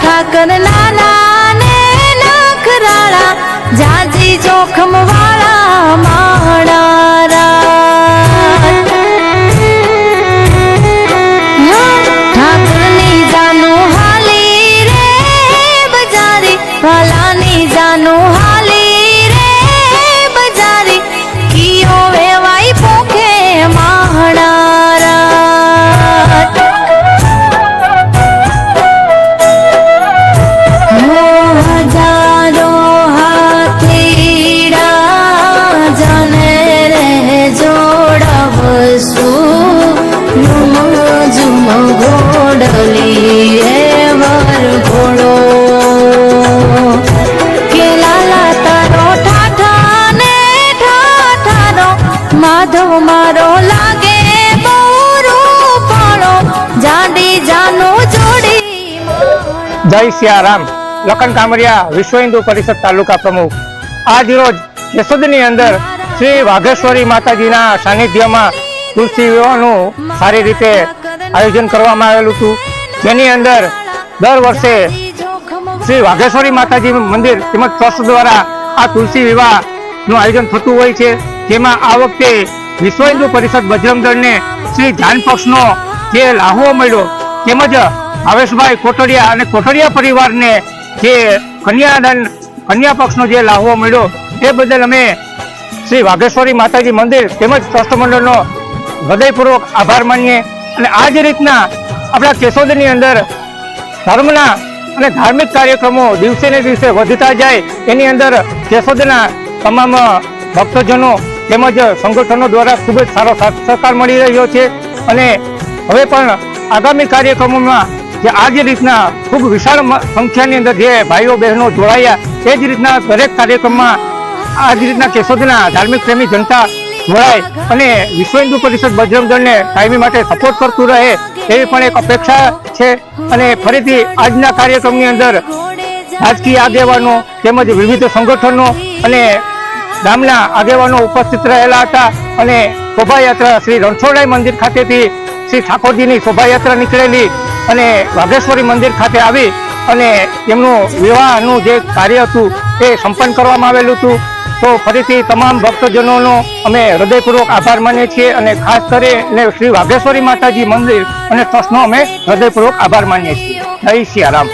ઠાકર નાના ને લાખ રાણા જાજી જોખમ વાળા જય સિયારામ. લખન કામરિયા, વિશ્વ હિન્દુ પરિષદ તાલુકા પ્રમુખ. આજ રોજ કેશોદની અંદર શ્રી વાઘેશ્વરી માતાજીના સાનિધ્યમાં તુલસી વિવાહનું સારી રીતે આયોજન કરવામાં આવેલું હતું. જેની અંદર દર વર્ષે શ્રી વાઘેશ્વરી માતાજી મંદિર તેમજ ટ્રસ્ટ દ્વારા આ તુલસી વિવાહનું આયોજન થતું હોય છે. જેમાં આ વખતે વિશ્વ હિન્દુ પરિષદ બજરંગ દળને શ્રી ધ્યાન પક્ષનો જે લાહવો મળ્યો તેમજ હવેશભાઈ કોટડિયા અને કોટડિયા પરિવારને જે કન્યાદાન, કન્યા પક્ષનો જે લાહવો મળ્યો તે બદલ અમે શ્રી વાઘેશ્વરી માતાજી મંદિર તેમજ ટ્રસ્ટ મંડળનો હૃદયપૂર્વક આભાર માનીએ અને આ જ રીતના આપણા કેશોદની અંદર ધર્મના અને ધાર્મિક કાર્યક્રમો દિવસે ને દિવસે વધતા જાય એની અંદર કેશોદના તમામ ભક્તજનો તેમજ સંગઠનો દ્વારા ખૂબ જ સારો સહકાર મળી રહ્યો છે અને હવે પણ આગામી કાર્યક્રમોમાં જે આ જ રીતના ખૂબ વિશાળ સંખ્યાની અંદર જે ભાઈઓ બહેનો જોડાયા, એ જ રીતના દરેક કાર્યક્રમમાં આ જ રીતના કેશોદના ધાર્મિક પ્રેમી જનતા જોડાય અને વિશ્વ હિન્દુ પરિષદ બજરંગ દળને કાયમી માટે સપોર્ટ કરતું રહે એવી પણ એક અપેક્ષા છે. અને ફરીથી આજના કાર્યક્રમની અંદર રાજકીય આગેવાનો તેમજ વિવિધ સંગઠનો અને ગામના આગેવાનો ઉપસ્થિત રહેલા હતા અને શોભાયાત્રા શ્રી રણછોડરાય મંદિર ખાતેથી શ્રી ઠાકોરજીની શોભાયાત્રા નીકળેલી અને વાઘેશ્વરી મંદિર ખાતે આવી અને એમનું વિવાહનું જે કાર્ય હતું એ સંપન્ન કરવામાં આવેલું હતું. તો ફરીથી તમામ ભક્તજનોનો અમે હૃદયપૂર્વક આભાર માનીએ છીએ અને ખાસ કરીને શ્રી વાઘેશ્વરી માતાજી મંદિર અને ટ્રસ્ટનો અમે હૃદયપૂર્વક આભાર માનીએ છીએ. જય સિયારામ